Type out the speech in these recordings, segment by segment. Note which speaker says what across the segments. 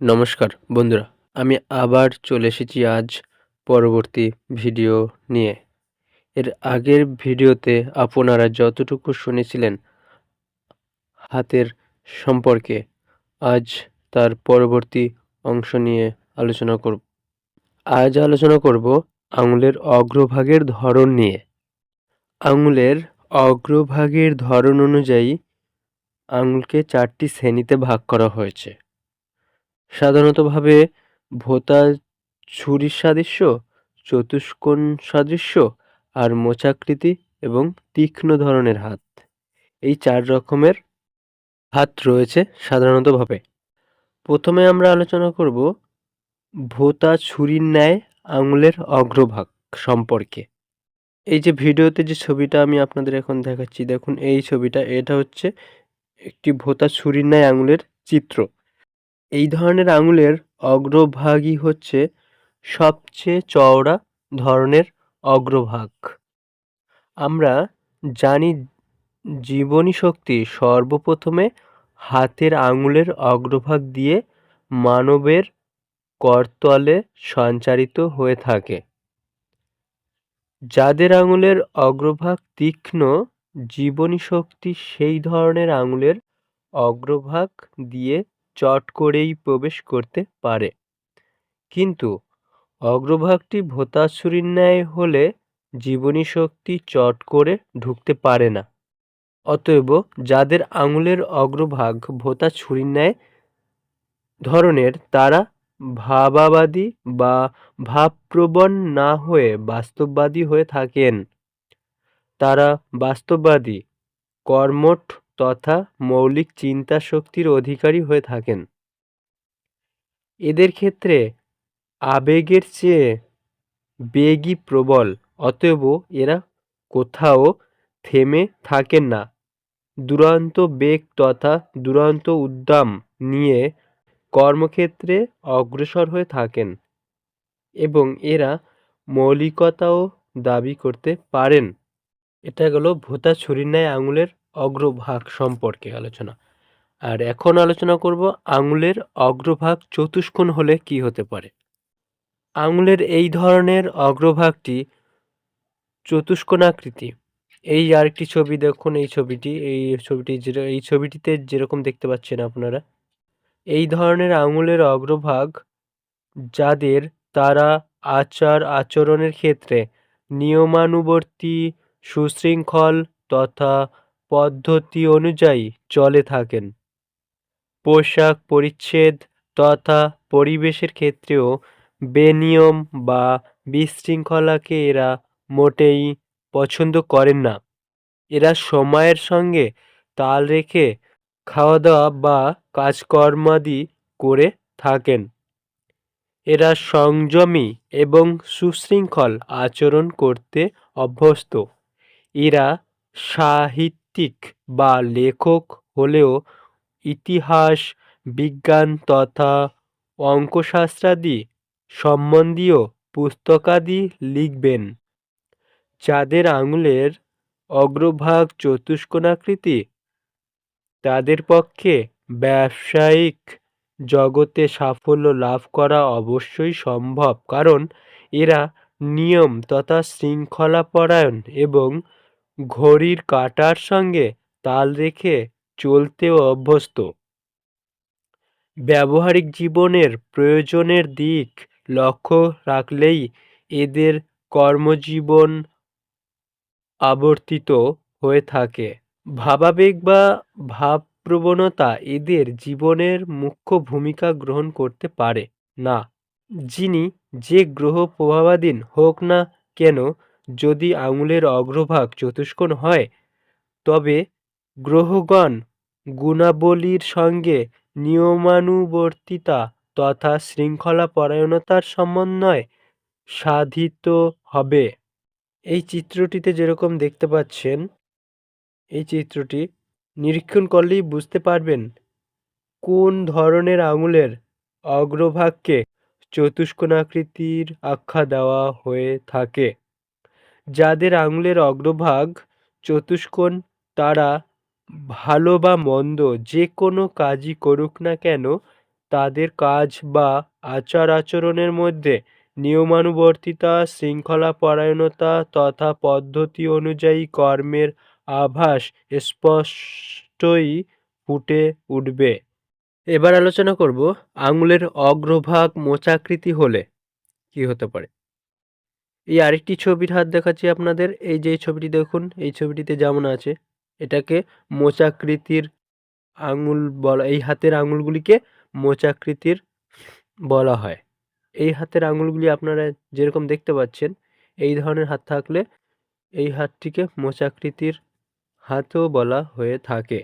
Speaker 1: নমস্কার, বন্ধুরা। আমি আবার চলে এসেছি আজ পরবর্তী ভিডিও নিয়ে। এর আগের ভিডিওতে আপনারা যতটুকু শুনেছিলেন হাতের সম্পর্কে, আজ তার পরবর্তী অংশ নিয়ে আলোচনা করব। আজ আলোচনা করব আঙুলের অগ্রভাগের ধরন নিয়ে। আঙুলের অগ্রভাগের ধরন অনুযায়ী আঙুলকে চারটি শ্রেণীতে ভাগ করা হয়েছে। সাধারণতভাবে ভোঁতা ছুরির সাদৃশ্য, চতুষ্কোণ সাদৃশ্য আর মোচাকৃতি এবং তীক্ষ্ণ ধরনের হাত। এই চার রকমের হাত রয়েছে সাধারণতভাবে। প্রথমে আমরা আলোচনা করব ভোঁতা ছুরির ন্যায় আঙুলের অগ্রভাগ সম্পর্কে। এই যে ভিডিওতে যে ছবিটা আমি আপনাদের এখন দেখাচ্ছি, দেখুন এই ছবিটা, এটা হচ্ছে একটি ভোঁতা ছুরির ন্যায় আঙুলের চিত্র। এই ধরনের আঙুলের অগ্রভাগই হচ্ছে সবচেয়ে চওড়া ধরনের অগ্রভাগ। আমরা জানি জীবনী শক্তি সর্বপ্রথমে হাতের আঙুলের অগ্রভাগ দিয়ে মানবের করতলে সঞ্চারিত হয়ে থাকে। যাদের আঙুলের অগ্রভাগ তীক্ষ্ণ, জীবনী শক্তি সেই ধরনের আঙুলের অগ্রভাগ দিয়ে চট করেই প্রবেশ করতে পারে। কিন্তু অগ্রভাগটি ভোঁতাছুরির ন্যায় হলে জীবনী শক্তি চট করে ঢুকতে পারে না। অতএব যাদের আঙুলের অগ্রভাগ ভোঁতা ছুরির ন্যায় ধরনের, তারা ভাবাবাদী বা ভাবপ্রবণ না হয়ে বাস্তববাদী হয়ে থাকেন। তারা বাস্তববাদী, কর্মঠ তথা মৌলিক চিন্তা শক্তির অধিকারী হয়ে থাকেন। এদের ক্ষেত্রে আবেগের চেয়ে বেগই প্রবল, অতএব এরা কোথাও থেমে থাকেন না। দুরন্ত বেগ তথা দুরন্ত উদ্দাম নিয়ে কর্মক্ষেত্রে অগ্রসর হয়ে থাকেন এবং এরা মৌলিকতাও দাবি করতে পারেন। এটা গেলো ভোতা ছুরির ন্যায় আঙুলের অগ্রভাগ সম্পর্কে আলোচনা। আর এখন আলোচনা করব আঙুলের অগ্রভাগ চতুষ্কোণ হলে কি হতে পারে। আঙুলের এই ধরনের অগ্রভাগটি চতুষ্কোণাকৃতি। এই আরেকটি ছবি দেখুন, এই ছবিটি এই ছবিটি এই ছবিটিতে যেরকম দেখতে পাচ্ছেন আপনারা, এই ধরনের আঙুলের অগ্রভাগ যাদের তারা আচার আচরণের ক্ষেত্রে নিয়মানুবর্তী সুশৃঙ্খল তথা পদ্ধতি অনুযায়ী চলে থাকেন। পোশাক পরিচ্ছেদ তথা পরিবেশের ক্ষেত্রেও বেনিয়ম বা বিশৃঙ্খলাকে এরা মোটেই পছন্দ করেন না। এরা সময়ের সঙ্গে তাল রেখে খাওয়া দাওয়া বা কাজকর্মাদি করে থাকেন। এরা সংযমী এবং সুশৃঙ্খল আচরণ করতে অভ্যস্ত। এরা সাহিত্যিক বা লেখক হলেও ইতিহাস, বিজ্ঞান তথা অঙ্কশাস্ত্রাদি সম্বন্ধীয় পুস্তকাদি লিখবেন। যাদের আঙুলের অগ্রভাগ চতুষ্কোণাকৃতি, তাদের পক্ষে ব্যবসায়িক জগতে সাফল্য লাভ করা অবশ্যই সম্ভব, কারণ এরা নিয়ম তথা শৃঙ্খলাপরায়ণ এবং ঘড়ির কাঁটার সঙ্গে তাল রেখে চলতেও অভ্যস্ত। ব্যবহারিক জীবনের প্রয়োজনের দিক লক্ষ্য রাখলেই এদের কর্মজীবন আবর্তিত হয়ে থাকে। ভাবাবেগ বা ভাবপ্রবণতা এদের জীবনের মুখ্য ভূমিকা গ্রহণ করতে পারে না। যিনি যে গ্রহ প্রভাবাধীন হোক না কেন যদি আঙুলের অগ্রভাগ চতুষ্কোণ হয়, তবে গ্রহগণ গুণাবলীর সঙ্গে নিয়মানুবর্তিতা তথা শৃঙ্খলা পরায়ণতার সমন্বয় সাধিত হবে। এই চিত্রটিতে যেরকম দেখতে পাচ্ছেন, এই চিত্রটি নিরীক্ষণ করলেই বুঝতে পারবেন কোন ধরনের আঙুলের অগ্রভাগকে চতুষ্কোণাকৃতির আখ্যা দেওয়া হয়ে থাকে। যাদের আঙুলের অগ্রভাগ চতুষ্কোণ, তারা ভালো বা মন্দ, যে কোনো কাজই করুক না কেন, তাদের কাজ বা আচার আচরণের মধ্যে নিয়মানুবর্তিতা শৃঙ্খলা পরায়ণতা তথা পদ্ধতি অনুযায়ী কর্মের আভাস স্পষ্টই ফুটে উঠবে। এবার আলোচনা করব আঙুলের অগ্রভাগ মোচাকৃতি হলে কি হতে পারে। এই আরেকটি ছবির হাত দেখাচ্ছি আপনাদের। এই যে ছবিটি দেখুন, এই ছবিটিতে যেমন আছে, এটাকে মোচাকৃতির আঙুল বলা, এই হাতের আঙুলগুলিকে মোচাকৃতির বলা হয়। এই হাতের আঙুলগুলি আপনারা যেরকম দেখতে পাচ্ছেন, এই ধরনের হাত থাকলে এই হাতটিকে মোচাকৃতির হাতও বলা হয়ে থাকে।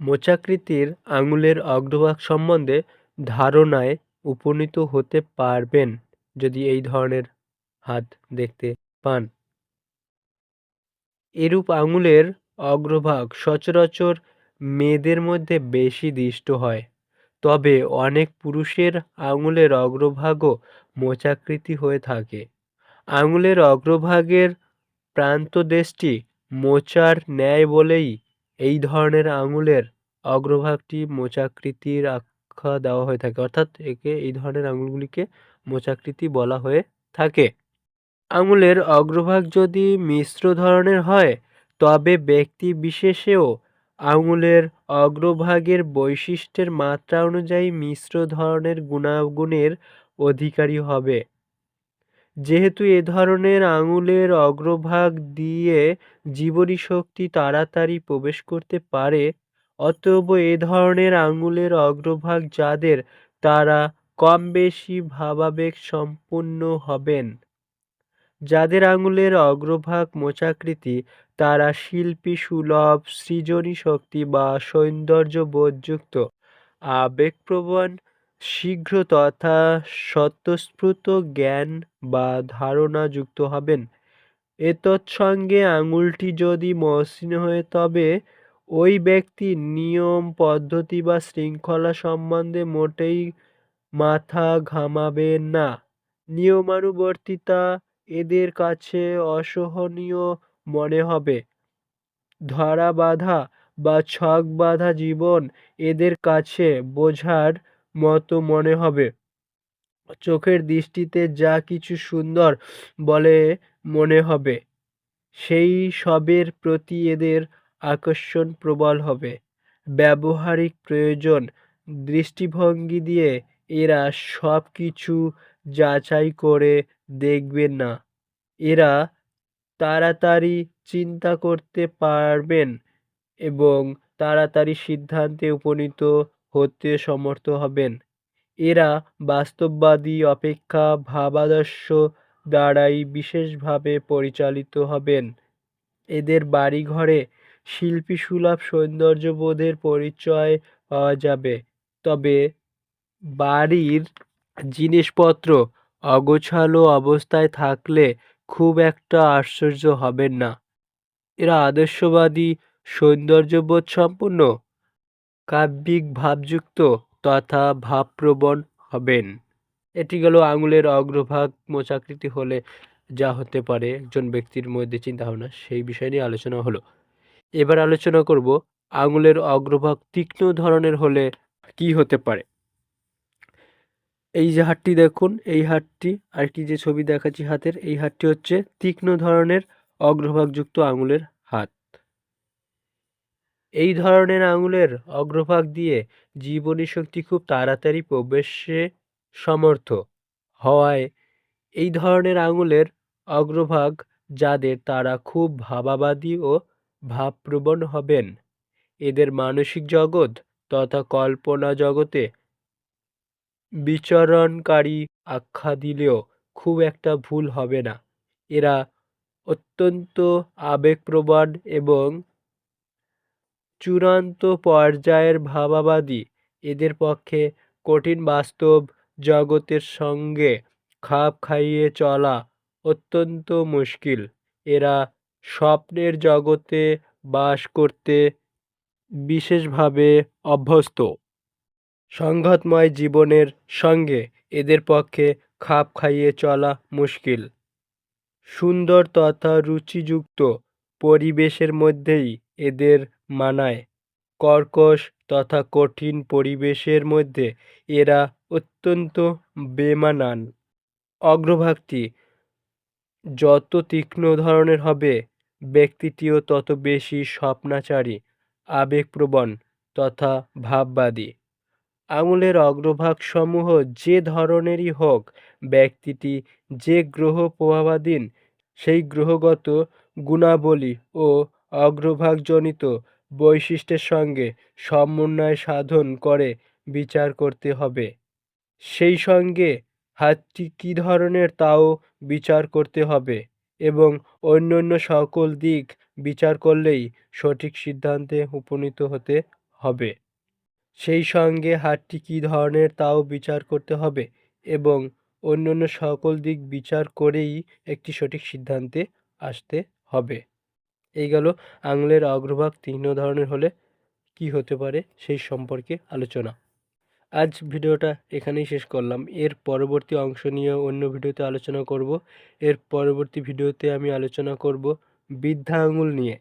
Speaker 1: মোচাকৃতির আঙুলের অগ্রভাগ সম্বন্ধে ধারণায় উপনীত হতে পারবেন যদি এই ধরনের হাত দেখতে পান। এরূপ আঙুলের অগ্রভাগ সচরাচর মেয়েদের মধ্যে বেশি দৃষ্ট হয়, তবে অনেক পুরুষের আঙুলের অগ্রভাগও মোচাকৃতি হয়ে থাকে। আঙুলের অগ্রভাগের প্রান্তদেশটি মোচার ন্যায় বলেই এই ধরনের আঙুলের অগ্রভাগটি মোচাকৃতির আখ্যা দেওয়া হয়ে থাকে, অর্থাৎ একে এই ধরনের আঙুলগুলিকে মোচাকৃতি বলা হয়ে থাকে। আঙুলের অগ্রভাগ যদি মিশ্র ধরনের হয়, তবে ব্যক্তি বিশেষেও আঙুলের অগ্রভাগের বৈশিষ্ট্যের মাত্রা অনুযায়ী মিশ্র ধরনের গুণাগুণের অধিকারী হবে। যেহেতু এ ধরনের আঙুলের অগ্রভাগ দিয়ে জীবনী শক্তি তাড়াতাড়ি প্রবেশ করতে পারে, অতএব এ ধরনের আঙুলের অগ্রভাগ যাদের, তারা কম বেশি ভাবাবেগ সম্পূর্ণ হবেন। যাদের আঙুলের অগ্রভাগ মোচাকৃতি, তারা শিল্পী সুলভ, সৃজনী শক্তি বা সৌন্দর্য বোধযুক্ত, আবেগপ্রবণ, শীঘ্র তথা স্বতঃস্ফূর্ত জ্ঞান বা ধারণা যুক্ত হবেন। এতৎসঙ্গে আঙুলটি যদি মসৃণ হয়ে, তবে ওই ব্যক্তি নিয়ম, পদ্ধতি বা শৃঙ্খলা সম্বন্ধে মোটেই মাথা ঘামাবেন না। নিয়মানুবর্তিতা এদের কাছে অসহনীয় মনে হবে। ধরা বাঁধা বা ছক বাঁধা জীবন এদের কাছে বোঝার মতো মনে হবে। চোখের দৃষ্টিতে যা কিছু সুন্দর বলে মনে হবে, সেই সবের প্রতি এদের আকর্ষণ প্রবল হবে। ব্যবহারিক প্রয়োজন, দৃষ্টিভঙ্গি দিয়ে এরা সব কিছু যাচাই করে দেখবেন না। এরা তাড়াতাড়ি চিন্তা করতে পারবেন এবং তাড়াতাড়ি সিদ্ধান্তে উপনীত হতে সমর্থ হবেন। এরা বাস্তববাদী, অপেক্ষা, ভাবাদর্শ দ্বারাই বিশেষভাবে পরিচালিত হবেন। এদের বাড়িঘরে শিল্পী সুলভ সৌন্দর্যবোধের পরিচয় পাওয়া যাবে। তবে বাড়ির জিনিসপত্র অগোছালো অবস্থায় থাকলে খুব একটা আশ্চর্য হবেন না। এরা আদর্শবাদী, সৌন্দর্যবোধ সম্পন্ন, কাব্যিক, ভাবযুক্ত তথা ভাবপ্রবণ হবেন। এটি গেল আঙুলের অগ্রভাগ মোচাকৃতি হলে যা হতে পারে একজন ব্যক্তির মধ্যে চিন্তাভাবনা, সেই বিষয় নিয়ে আলোচনা হলো। এবার আলোচনা করব আঙুলের অগ্রভাগ তীক্ষ্ণ ধরনের হলে কি হতে পারে। এই যে হাতটি দেখুন, এই হাতটি আরেকটি যে ছবি দেখাচ্ছি হাতের, এই হাতটি হচ্ছে তীক্ষ্ণ ধরনের অগ্রভাগযুক্ত আঙুলের হাত। এই ধরনের আঙুলের অগ্রভাগ দিয়ে জীবনী শক্তি খুব তাড়াতাড়ি প্রবেশে সমর্থ হওয়ায় এই ধরনের আঙুলের অগ্রভাগ যাদের তারা খুব ভাবাবাদী ও ভাবপ্রবণ হবেন। এদের মানসিক জগৎ তথা কল্পনা জগতে বিচরণকারী আখ্যা দিলেও খুব একটা ভুল হবে না। এরা অত্যন্ত আবেগপ্রবণ এবং চূড়ান্ত পর্যায়ের ভাবাবাদী। এদের পক্ষে কঠিন বাস্তব জগতের সঙ্গে খাপ খাইয়ে চলা অত্যন্ত মুশকিল। এরা স্বপ্নের জগতে বাস করতে বিশেষভাবে অভ্যস্ত। সংঘাতময় জীবনের সঙ্গে এদের পক্ষে খাপ খাইয়ে চলা মুশকিল। সুন্দর তথা রুচিযুক্ত পরিবেশের মধ্যেই এদের মানায়। কর্কশ তথা কঠিন পরিবেশের মধ্যে এরা অত্যন্ত বেমানান। অগ্রভাগটি যত তীক্ষ্ণ ধরনের হবে, ব্যক্তিটিও তত বেশি স্বপ্নাচারী, আবেগপ্রবণ তথা ভাববাদী। আঙুলের অগ্রভাগসমূহ যে ধরনেরই হোক, ব্যক্তিটি যে গ্রহ প্রভাবাধীন সেই গ্রহগত গুণাবলী ও অগ্রভাগজনিত বৈশিষ্ট্যের সঙ্গে সমন্বয় সাধন করে বিচার করতে হবে। সেই সঙ্গে হাতটি কী ধরনের তাও বিচার করতে হবে এবং অন্যান্য সকল দিক বিচার করলেই সঠিক সিদ্ধান্তে উপনীত হতে হবে। সেই সঙ্গে হাতটি কী ধরনের তাও বিচার করতে হবে এবং অন্যান্য সকল দিক বিচার করেই একটি সঠিক সিদ্ধান্তে আসতে হবে। এই গেল আঙুলের অগ্রভাগ তীক্ষ্ণ ধরনের হলে কি হতে পারে সেই সম্পর্কে আলোচনা। আজ ভিডিওটা এখানেই শেষ করলাম। এর পরবর্তী অংশ নিয়ে অন্য ভিডিওতে আলোচনা করব। এর পরবর্তী ভিডিওতে আমি আলোচনা করব বৃদ্ধা আঙুল নিয়ে।